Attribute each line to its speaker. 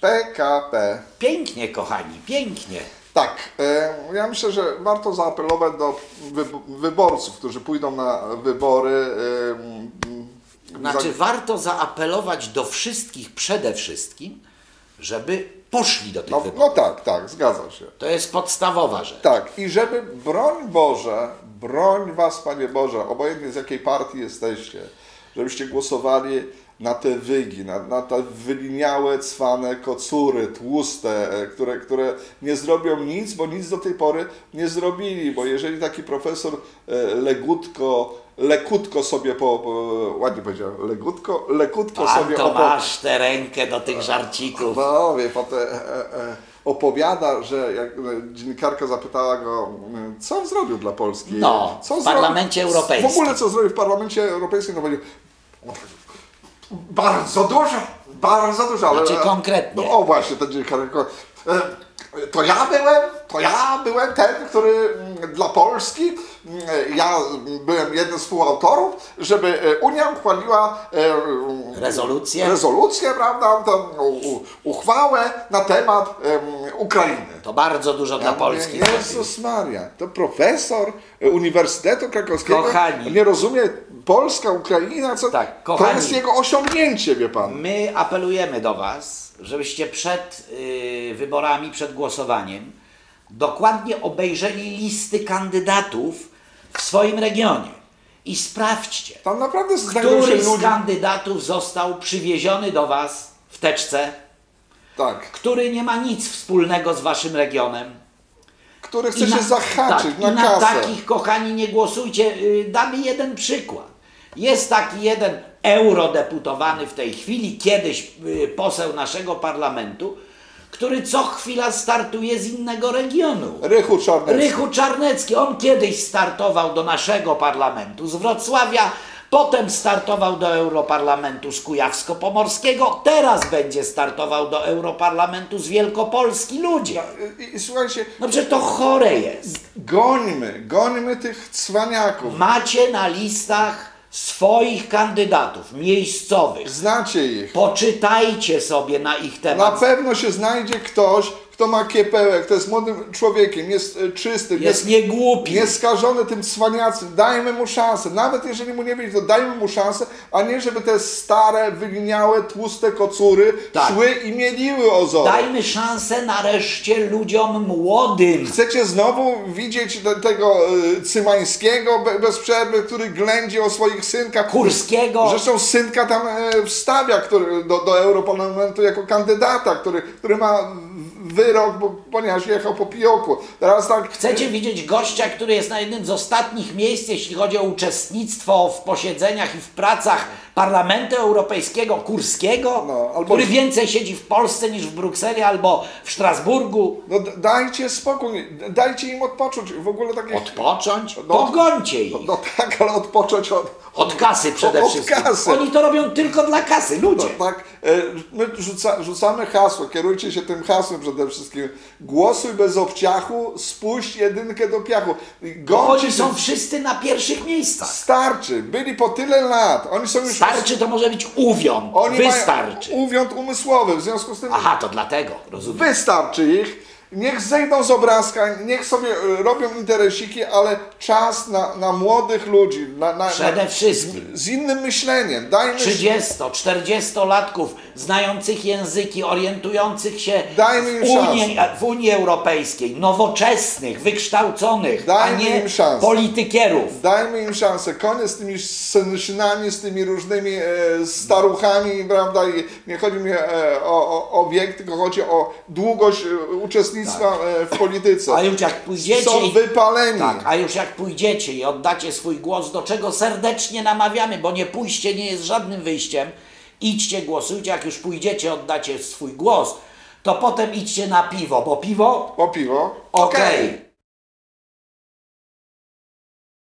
Speaker 1: PKP.
Speaker 2: Pięknie, kochani, pięknie.
Speaker 1: Tak, e, ja myślę, że warto zaapelować do wyb- wyborców, którzy pójdą na wybory. e,
Speaker 2: Znaczy, warto zaapelować do wszystkich przede wszystkim, żeby poszli do tych
Speaker 1: no,
Speaker 2: wyborów.
Speaker 1: no tak, tak, zgadza się.
Speaker 2: To jest podstawowa rzecz.
Speaker 1: Tak, i żeby, broń Boże, broń Was, Panie Boże, obojętnie z jakiej partii jesteście, żebyście głosowali na te wygi, na, na te wyliniałe, cwane kocury, tłuste, e, które, które nie zrobią nic, bo nic do tej pory nie zrobili, bo jeżeli taki profesor e, legutko, lekutko sobie po, po ładnie powiedział, legutko, lekutko
Speaker 2: Pan
Speaker 1: sobie
Speaker 2: to masz tę rękę do tych żarcików.
Speaker 1: no, wie pan, te, e, e, opowiada, że jak e, dziennikarka zapytała go, e, co on zrobił dla Polski.
Speaker 2: No,
Speaker 1: co
Speaker 2: w Parlamencie Europejskim.
Speaker 1: W ogóle co zrobił w Parlamencie Europejskim, to powiedział, bardzo dużo, bardzo dużo. Ale,
Speaker 2: Znaczy konkretnie.
Speaker 1: No, o właśnie, ten e, To ja byłem, to ja byłem ten, który mm, dla Polski, mm, ja byłem jednym z współautorów, żeby e, Unia uchwaliła e,
Speaker 2: Rezolucję?
Speaker 1: rezolucję, prawda, tą uchwałę na temat em, Ukrainy.
Speaker 2: To bardzo dużo dla
Speaker 1: Ja
Speaker 2: Polski.
Speaker 1: mówię,
Speaker 2: zrobił.
Speaker 1: Jezus Maria, to profesor Uniwersytetu Krakowskiego
Speaker 2: Kochani.
Speaker 1: nie rozumie Polska, Ukraina, co
Speaker 2: Tak,
Speaker 1: to
Speaker 2: kochani.
Speaker 1: jest jego osiągnięcie, wie pan.
Speaker 2: My apelujemy do Was, żebyście przed y, wyborami, przed głosowaniem dokładnie obejrzeli listy kandydatów w swoim regionie i sprawdźcie,
Speaker 1: Tam naprawdę się
Speaker 2: który z kandydatów został przywieziony do Was w teczce,
Speaker 1: Tak,
Speaker 2: który nie ma nic wspólnego z Waszym regionem.
Speaker 1: Który chce się zahaczyć
Speaker 2: tak,
Speaker 1: na
Speaker 2: na
Speaker 1: kasę.
Speaker 2: takich, kochani, nie głosujcie. Y, Damy jeden przykład. Jest taki jeden eurodeputowany w tej chwili, kiedyś y, poseł naszego parlamentu, który co chwila startuje z innego regionu.
Speaker 1: Rychu Czarnecki.
Speaker 2: Rychu Czarnecki, on kiedyś startował do naszego parlamentu z Wrocławia, potem startował do Europarlamentu z Kujawsko-Pomorskiego, teraz będzie startował do Europarlamentu z Wielkopolski. Ludzie,
Speaker 1: I, I słuchajcie,
Speaker 2: no przecież to chore jest.
Speaker 1: gońmy, gońmy tych cwaniaków.
Speaker 2: Macie na listach swoich kandydatów miejscowych.
Speaker 1: Znacie ich.
Speaker 2: Poczytajcie sobie na ich
Speaker 1: Na
Speaker 2: temat.
Speaker 1: pewno się znajdzie ktoś, kto ma kiepełek, kto jest młodym człowiekiem, jest e, czystym,
Speaker 2: Jest niegłupi.
Speaker 1: nieskażony tym cwaniactwem. Dajmy mu szansę. Nawet jeżeli mu nie wyjdzie, to dajmy mu szansę, a nie żeby te stare, wyliniałe, tłuste kocury
Speaker 2: Tak.
Speaker 1: szły i mieliły ozory.
Speaker 2: Dajmy szansę nareszcie ludziom młodym.
Speaker 1: Chcecie znowu widzieć te, tego e, Cymańskiego be, bez przerwy, który ględzi o swoich synkach.
Speaker 2: Kurskiego.
Speaker 1: Zresztą synka tam e, wstawia który, do, do Europarlamentu jako kandydata, który, który ma wyrok, bo, ponieważ jechał po pijoku. Teraz tak...
Speaker 2: Chcecie widzieć gościa, który jest na jednym z ostatnich miejsc, jeśli chodzi o uczestnictwo w posiedzeniach i w pracach Parlamentu Europejskiego Kurskiego,
Speaker 1: No, albo-
Speaker 2: który więcej siedzi w Polsce niż w Brukseli albo w Strasburgu.
Speaker 1: No dajcie spokój, dajcie im odpocząć. W ogóle takie...
Speaker 2: Odpocząć?
Speaker 1: No,
Speaker 2: Pogońcie ich.
Speaker 1: No tak, ale odpocząć od...
Speaker 2: Od kasy przede
Speaker 1: od
Speaker 2: wszystkim.
Speaker 1: kasy.
Speaker 2: Oni to robią tylko dla kasy, ludzie.
Speaker 1: No, tak, e, my rzuca, rzucamy hasło, kierujcie się tym hasłem przede wszystkim. Głosuj bez obciachu, spuść jedynkę do piachu.
Speaker 2: Oni są wszyscy na pierwszych miejscach.
Speaker 1: Starczy, byli po tyle lat, oni są już...
Speaker 2: Starczy to może być.
Speaker 1: Oni
Speaker 2: Wystarczy.
Speaker 1: mają uwiąd umysłowy, w związku z tym
Speaker 2: Aha, to dlatego, rozumiem.
Speaker 1: wystarczy ich. Niech zejdą z obrazka, niech sobie e, robią interesiki, ale czas na, na młodych ludzi, na, na,
Speaker 2: Przede wszystkim.
Speaker 1: z innym myśleniem. Dajmy
Speaker 2: 30-40-latków znających języki, orientujących się
Speaker 1: Dajmy
Speaker 2: w, Unii, w Unii Europejskiej, nowoczesnych, wykształconych,
Speaker 1: Dajmy
Speaker 2: a nie
Speaker 1: im szansę.
Speaker 2: politykierów.
Speaker 1: Dajmy im szansę. Koniec z tymi synszynami, z tymi różnymi e, staruchami, prawda? I nie chodzi mi e, o, o, o wiek, tylko chodzi o długość e, uczestnictwa e, w polityce.
Speaker 2: Tak. A już jak pójdziecie
Speaker 1: Są wypaleni.
Speaker 2: Tak, a już jak pójdziecie i oddacie swój głos, do czego serdecznie namawiamy, bo nie pójście nie jest żadnym wyjściem. Idźcie, głosujcie, jak już pójdziecie, oddacie swój głos, to potem idźcie na piwo, bo piwo
Speaker 1: O piwo.
Speaker 2: okej.